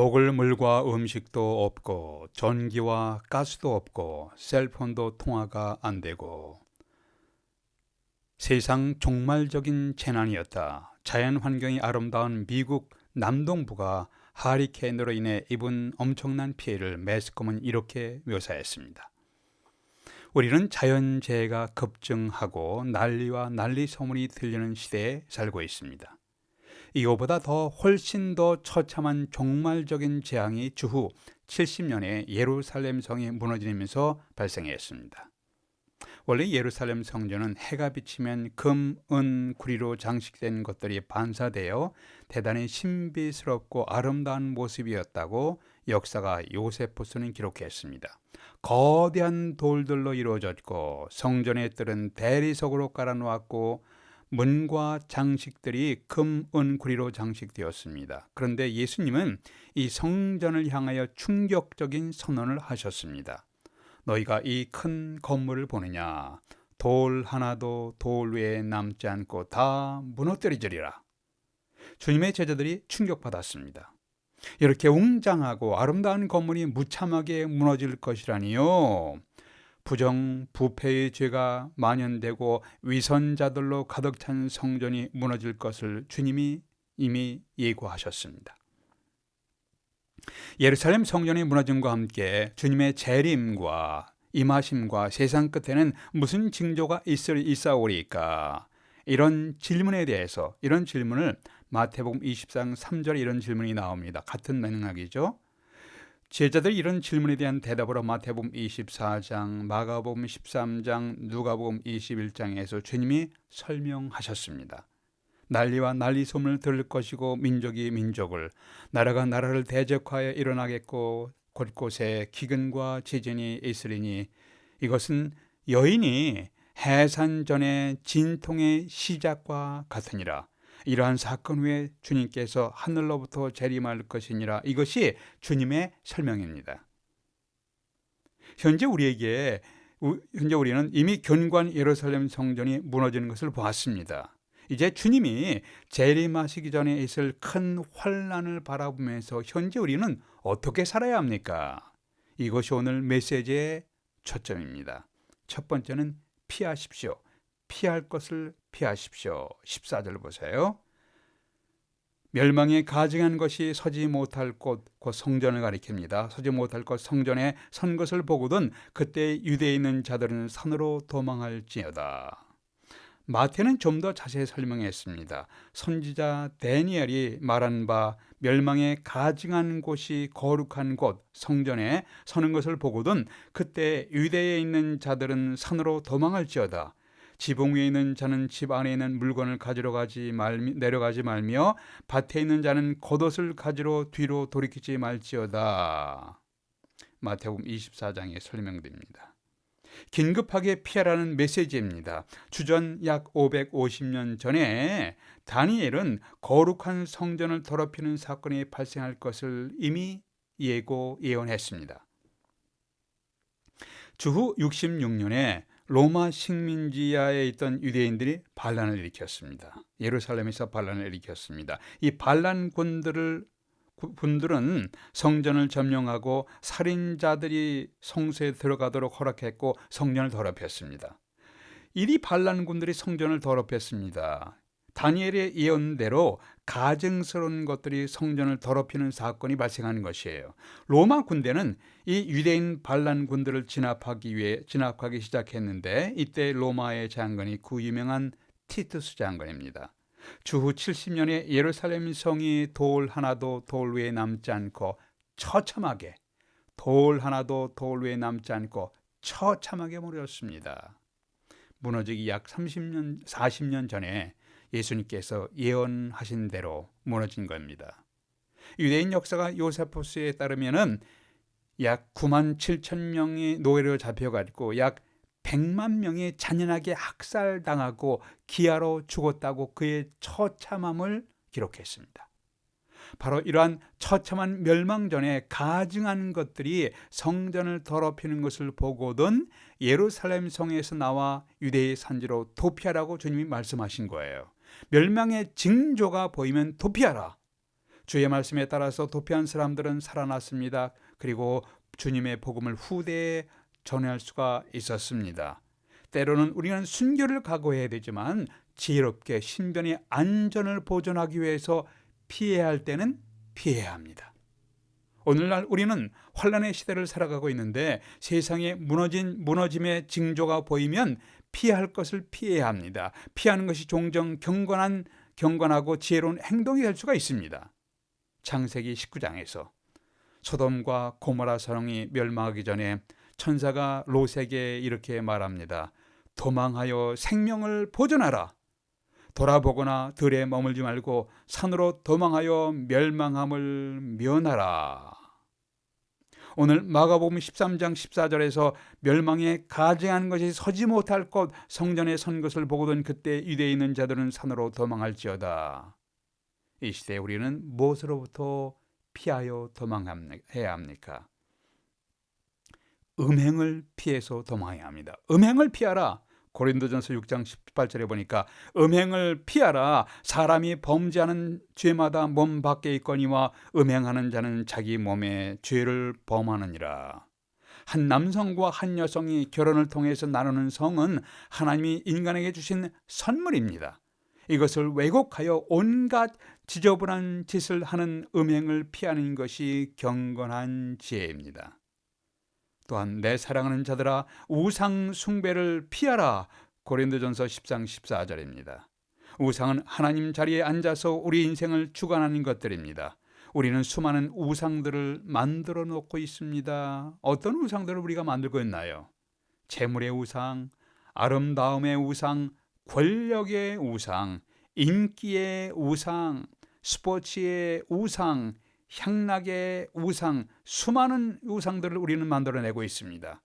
먹을 물과 음식도 없고 전기와 가스도 없고 셀폰도 통화가 안 되고 세상 종말적인 재난이었다. 자연 환경이 아름다운 미국 남동부가 하리케인으로 인해 입은 엄청난 피해를 매스컴은 이렇게 묘사했습니다. 우리는 자연재해가 급증하고 난리와 난리 소문이 들리는 시대에 살고 있습니다. 이거보다 더 훨씬 더 처참한 종말적인 재앙이 주후 70년에 예루살렘 성이 무너지면서 발생했습니다. 원래 예루살렘 성전은 해가 비치면 금, 은, 구리로 장식된 것들이 반사되어 대단히 신비스럽고 아름다운 모습이었다고 역사가 요세포스는 기록했습니다. 거대한 돌들로 이루어졌고 성전의 뜰은 대리석으로 깔아놓았고 문과 장식들이 금, 은, 구리로 장식되었습니다. 그런데 예수님은 이 성전을 향하여 충격적인 선언을 하셨습니다. 너희가 이 큰 건물을 보느냐? 돌 하나도 돌 위에 남지 않고 다 무너뜨리리라. 주님의 제자들이 충격받았습니다. 이렇게 웅장하고 아름다운 건물이 무참하게 무너질 것이라니요. 부정 부패의 죄가 만연되고 위선자들로 가득 찬 성전이 무너질 것을 주님이 이미 예고하셨습니다. 예루살렘 성전이 무너짐과 함께 주님의 재림과 임하심과 세상 끝에는 무슨 징조가 있을 있사오리까? 이런 질문에 대해서 이런 질문을 마태복음 24장 3절에 이런 질문이 나옵니다. 같은 맥락이죠. 제자들이 이런 질문에 대한 대답으로 마태복음 24장, 마가복음 13장, 누가복음 21장에서 주님이 설명하셨습니다. 난리와 난리 소문을 들을 것이고 민족이 민족을 나라가 나라를 대적하여 일어나겠고 곳곳에 기근과 지진이 있으리니 이것은 여인이 해산 전의 진통의 시작과 같으니라. 이러한 사건 후에 주님께서 하늘로부터 재림할 것이니라. 이것이 주님의 설명입니다. 현재 우리에게 현재 우리는 이미 견고한 예루살렘 성전이 무너지는 것을 보았습니다. 이제 주님이 재림하시기 전에 있을 큰 환란을 바라보면서 현재 우리는 어떻게 살아야 합니까? 이것이 오늘 메시지의 초점입니다. 첫 번째는 피하십시오. 피할 것을 피하십시오. 14절 보세요. 멸망에 가증한 것이 서지 못할 곳, 곧 성전을 가리킵니다. 서지 못할 곳 성전에 선 것을 보고든 그때 유대에 있는 자들은 산으로 도망할지어다. 마태는 좀 더 자세히 설명했습니다. 선지자 데니엘이 말한 바 멸망에 가증한 곳이 거룩한 곳 성전에 서는 것을 보고든 그때 유대에 있는 자들은 산으로 도망할지어다. 지붕 위에 있는 자는 집 안에 있는 물건을 가지러 가지 말 내려가지 말며 밭에 있는 자는 겉옷을 가지러 뒤로 돌이키지 말지어다. 마태복음 24장에 설명됩니다. 긴급하게 피하라는 메시지입니다. 주전 약 550년 전에 다니엘은 거룩한 성전을 더럽히는 사건이 발생할 것을 이미 예고 예언했습니다. 주후 66년에 로마 식민지하에 있던 유대인들이 반란을 일으켰습니다. 예루살렘에서 반란을 일으켰습니다. 이 반란군들을 분들은 성전을 점령하고 살인자들이 성소에 들어가도록 허락했고 성전을 더럽혔습니다. 이리 반란군들이 성전을 더럽혔습니다. 다니엘의 예언대로 가증스러운 것들이 성전을 더럽히는 사건이 발생하는 것이에요. 로마 군대는 이 유대인 반란 군들을 진압하기 위해 진압하기 시작했는데 이때 로마의 장관이 그 유명한 티투스 장관입니다. 주후 70년에 예루살렘 성이 돌 하나도 돌 위에 남지 않고 처참하게 돌 하나도 돌 위에 남지 않고 처참하게 무너졌습니다. 무너지기 약 30년 40년 전에 예수님께서 예언하신 대로 무너진 겁니다. 유대인 역사가 요세포스에 따르면은 약 9만 7천 명이 노예로 잡혀가지고 약 100만 명이 잔인하게 학살당하고 기아로 죽었다고 그의 처참함을 기록했습니다. 바로 이러한 처참한 멸망 전에 가증한 것들이 성전을 더럽히는 것을 보고든 예루살렘 성에서 나와 유대의 산지로 도피하라고 주님이 말씀하신 거예요. 멸망의 징조가 보이면 도피하라. 주의 말씀에 따라서 도피한 사람들은 살아났습니다. 그리고 주님의 복음을 후대에 전할 수가 있었습니다. 때로는 우리는 순교를 각오해야 되지만 지혜롭게 신변의 안전을 보존하기 위해서 피해야 할 때는 피해야 합니다. 오늘날 우리는 환란의 시대를 살아가고 있는데 세상에 무너진 무너짐의 징조가 보이면 피할 것을 피해야 합니다. 피하는 것이 종종 경건한 경건하고 지혜로운 행동이 될 수가 있습니다. 창세기 19장에서 소돔과 고모라 성이 멸망하기 전에 천사가 롯에게 이렇게 말합니다. 도망하여 생명을 보존하라. 돌아보거나 들에 머물지 말고 산으로 도망하여 멸망함을 면하라. 오늘 마가복음 13장 14절에서 멸망에 가증한 것이 서지 못할 것 성전에 선 것을 보거든 그때 유대에 있는 자들은 산으로 도망할지어다. 이 시대에 우리는 무엇으로부터 피하여 도망해야 합니까? 음행을 피해서 도망해야 합니다. 음행을 피하라. 고린도전서 6장 18절에 보니까 음행을 피하라 사람이 범죄하는 죄마다 몸 밖에 있거니와 음행하는 자는 자기 몸에 죄를 범하느니라. 한 남성과 한 여성이 결혼을 통해서 나누는 성은 하나님이 인간에게 주신 선물입니다. 이것을 왜곡하여 온갖 지저분한 짓을 하는 음행을 피하는 것이 경건한 지혜입니다. 또한 내 사랑하는 자들아 우상 숭배를 피하라. 고린도전서 10장 14절입니다. 우상은 하나님 자리에 앉아서 우리 인생을 주관하는 것들입니다. 우리는 수많은 우상들을 만들어 놓고 있습니다. 어떤 우상들을 우리가 만들고 있나요? 재물의 우상, 아름다움의 우상, 권력의 우상, 인기의 우상, 스포츠의 우상, 향락의 우상, 수많은 우상들을 우리는 만들어내고 있습니다.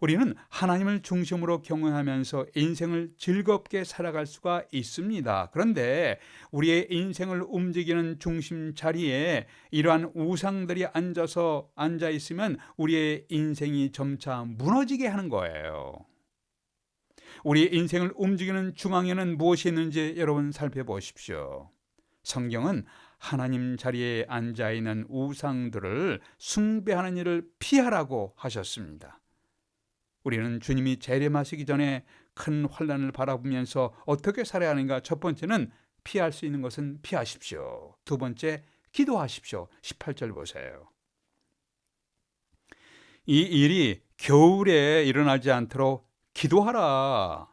우리는 하나님을 중심으로 경험하면서 인생을 즐겁게 살아갈 수가 있습니다. 그런데 우리의 인생을 움직이는 중심 자리에 이러한 우상들이 앉아서 앉아 있으면 우리의 인생이 점차 무너지게 하는 거예요. 우리의 인생을 움직이는 중앙에는 무엇이 있는지 여러분 살펴보십시오. 성경은 하나님 자리에 앉아 있는 우상들을 숭배하는 일을 피하라고 하셨습니다. 우리는 주님이 재림하시기 전에 큰 환란을 바라보면서 어떻게 살아야 하는가? 첫 번째는 피할 수 있는 것은 피하십시오. 두 번째, 기도하십시오. 18절 보세요. 이 일이 겨울에 일어나지 않도록 기도하라.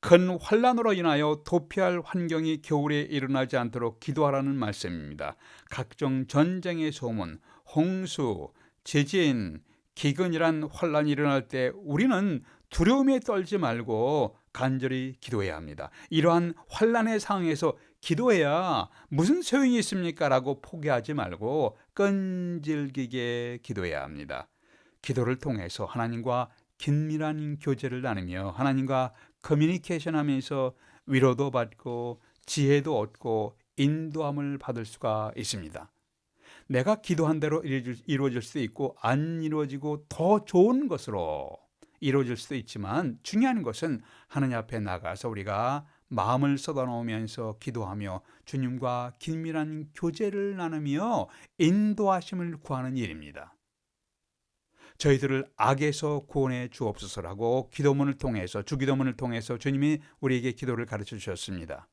큰 환란으로 인하여 도피할 환경이 겨울에 일어나지 않도록 기도하라는 말씀입니다. 각종 전쟁의 소문, 홍수, 지진, 기근이란 환란이 일어날 때 우리는 두려움에 떨지 말고 간절히 기도해야 합니다. 이러한 환란의 상황에서 기도해야 무슨 소용이 있습니까? 라고 포기하지 말고 끈질기게 기도해야 합니다. 기도를 통해서 하나님과 긴밀한 교제를 나누며 하나님과 커뮤니케이션 하면서 위로도 받고 지혜도 얻고 인도함을 받을 수가 있습니다. 내가 기도한 대로 이루어질 수도 있고 안 이루어지고 더 좋은 것으로 이루어질 수도 있지만 중요한 것은 하나님 앞에 나가서 우리가 마음을 쏟아놓으면서 기도하며 주님과 긴밀한 교제를 나누며 인도하심을 구하는 일입니다. 저희들을 악에서 구원해 주옵소서라고 기도문을 통해서 주기도문을 통해서 주님이 우리에게 기도를 가르쳐 주셨습니다.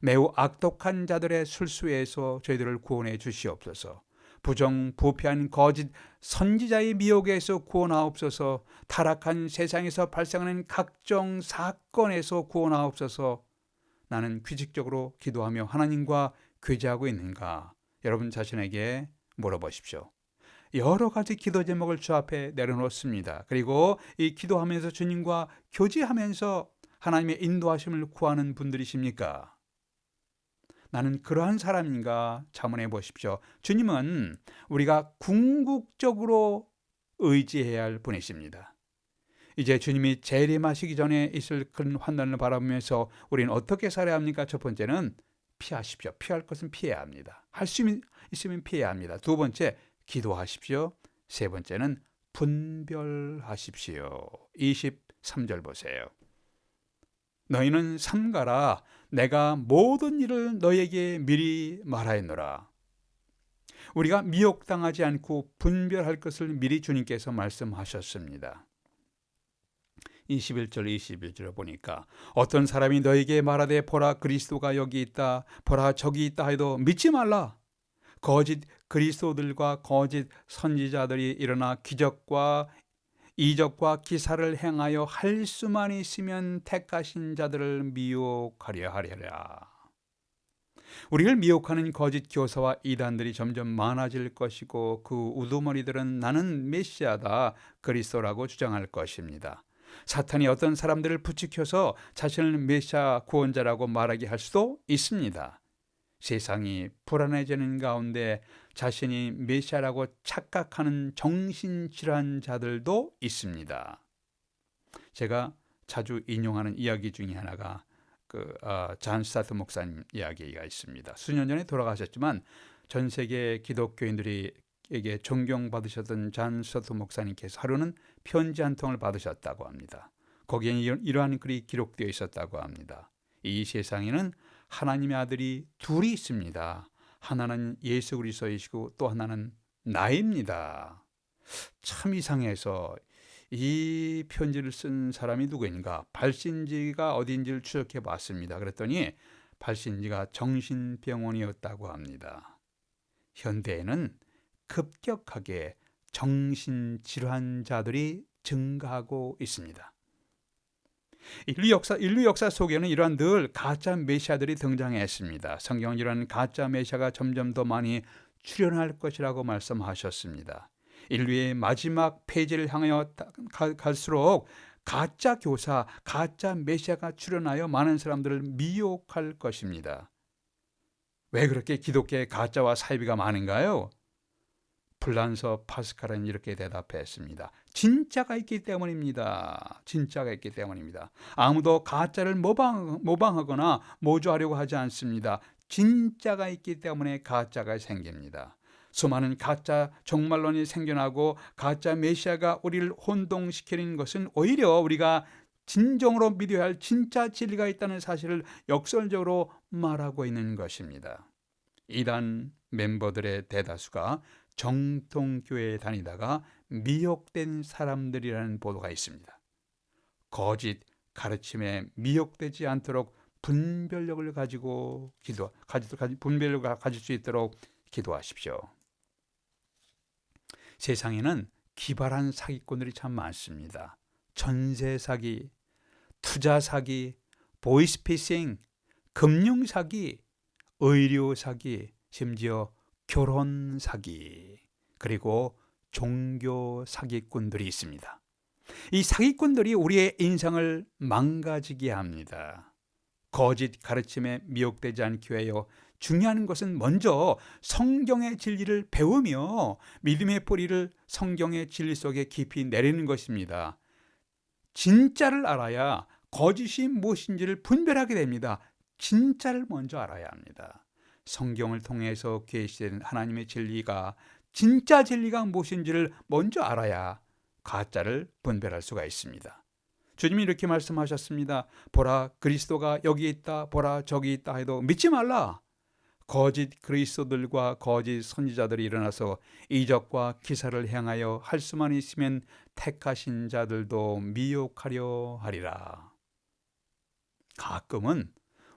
매우 악독한 자들의 술수에서 저희들을 구원해 주시옵소서. 부정 부패한 거짓 선지자의 미혹에서 구원하옵소서. 타락한 세상에서 발생하는 각종 사건에서 구원하옵소서. 나는 규칙적으로 기도하며 하나님과 교제하고 있는가? 여러분 자신에게 물어보십시오. 여러 가지 기도 제목을 주 앞에 내려놓습니다. 그리고 이 기도하면서 주님과 교제하면서 하나님의 인도하심을 구하는 분들이십니까? 나는 그러한 사람인가 자문해 보십시오. 주님은 우리가 궁극적으로 의지해야 할 분이십니다. 이제 주님이 재림하시기 전에 있을 큰 환난을 바라보면서 우리는 어떻게 살아야 합니까? 첫 번째는 피하십시오. 피할 것은 피해야 합니다. 할 수 있으면 피해야 합니다. 두 번째, 기도하십시오. 세 번째는 분별하십시오. 23절 보세요. 너희는 삼가라 내가 모든 일을 너에게 미리 말하였노라. 우리가 미혹당하지 않고 분별할 것을 미리 주님께서 말씀하셨습니다. 21절 21절을 보니까 어떤 사람이 너에게 말하되 보라 그리스도가 여기 있다 보라 저기 있다 해도 믿지 말라 거짓 그리스도들과 거짓 선지자들이 일어나 기적과 이적과 기사를 행하여 할 수만 있으면 택하신 자들을 미혹하려 하려라. 우리를 미혹하는 거짓 교사와 이단들이 점점 많아질 것이고 그 우두머리들은 나는 메시아다 그리스도라고 주장할 것입니다. 사탄이 어떤 사람들을 부추켜서 자신을 메시아 구원자라고 말하게 할 수도 있습니다. 세상이 불안해지는 가운데 자신이 메시아라고 착각하는 정신질환자들도 있습니다. 제가 자주 인용하는 이야기 중에 하나가 그잔 어, 스타트 목사님 이야기가 있습니다. 수년 전에 돌아가셨지만 전 세계 기독교인들에게 존경받으셨던 잔 스타트 목사님께서 하루는 편지 한 통을 받으셨다고 합니다. 거기에 이러한 글이 기록되어 있었다고 합니다. 이 세상에는 하나님의 아들이 둘이 있습니다. 하나는 예수 그리스도이시고 또 하나는 나입니다. 참 이상해서 이 편지를 쓴 사람이 누구인가? 발신지가 어딘지를 추적해 봤습니다. 그랬더니 발신지가 정신병원이었다고 합니다. 현대에는 급격하게 정신질환자들이 증가하고 있습니다. 인류 역사, 인류 역사 속에는 이러한 늘 가짜 메시아들이 등장했습니다. 성경은 이러한 가짜 메시아가 점점 더 많이 출현할 것이라고 말씀하셨습니다. 인류의 마지막 페이지를 향하여 갈수록 가짜 교사, 가짜 메시아가 출현하여 많은 사람들을 미혹할 것입니다. 왜 그렇게 기독교의 가짜와 사이비가 많은가요? 플란서 파스칼은 이렇게 대답했습니다. 진짜가 있기 때문입니다. 진짜가 있기 때문입니다. 아무도 가짜를 모방, 모방하거나 모조하려고 하지 않습니다. 진짜가 있기 때문에 가짜가 생깁니다. 수많은 가짜 종말론이 생겨나고 가짜 메시아가 우리를 혼동시키는 것은 오히려 우리가 진정으로 믿어야 할 진짜 진리가 있다는 사실을 역설적으로 말하고 있는 것입니다. 이단 멤버들의 대다수가 정통교회에 다니다가 미혹된 사람들이라는 보도가 있습니다. 거짓 가르침에 미혹되지 않도록 분별력을 가지고 기도 가지 분별력을 가질 수 있도록 기도하십시오. 세상에는 기발한 사기꾼들이 참 많습니다. 전세 사기, 투자 사기, 보이스피싱, 금융 사기, 의료 사기, 심지어 결혼 사기, 그리고 종교 사기꾼들이 있습니다. 이 사기꾼들이 우리의 인생을 망가지게 합니다. 거짓 가르침에 미혹되지 않기 위하여 중요한 것은 먼저 성경의 진리를 배우며 믿음의 뿌리를 성경의 진리 속에 깊이 내리는 것입니다. 진짜를 알아야 거짓이 무엇인지를 분별하게 됩니다. 진짜를 먼저 알아야 합니다. 성경을 통해서 계시된 하나님의 진리가 진짜 진리가 무엇인지를 먼저 알아야 가짜를 분별할 수가 있습니다. 주님이 이렇게 말씀하셨습니다. 보라 그리스도가 여기 있다 보라 저기 있다 해도 믿지 말라. 거짓 그리스도들과 거짓 선지자들이 일어나서 이적과 기사를 행하여 할 수만 있으면 택하신 자들도 미혹하려 하리라. 가끔은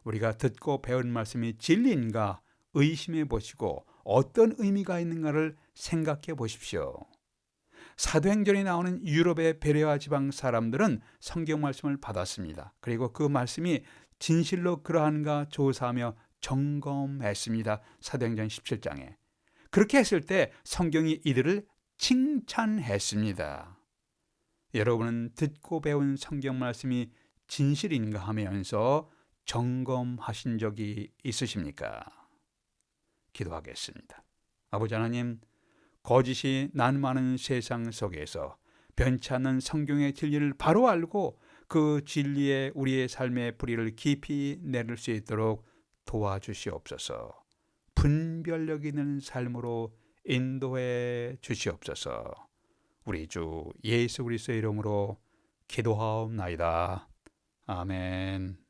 우리가 듣고 배운 말씀이 진리인가 의심해 보시고 어떤 의미가 있는가를 생각해 보십시오. 사도행전에 나오는 유럽의 베레아 지방 사람들은 성경 말씀을 받았습니다. 그리고 그 말씀이 진실로 그러한가 조사하며 점검했습니다. 사도행전 17장에. 그렇게 했을 때 성경이 이들을 칭찬했습니다. 여러분은 듣고 배운 성경 말씀이 진실인가 하면서 점검하신 적이 있으십니까? 기도하겠습니다. 아버지 하나님, 거짓이 난많은 세상 속에서 않는 성경의 진리를 바로 알고 그 진리에 우리의 삶의 뿌리를 깊이 내릴 수 있도록 도와주시옵소서. 분별력 있는 삶으로 인도해 주시옵소서. 우리 주 예수 그리스도의 이름으로 기도하옵나이다. 아멘.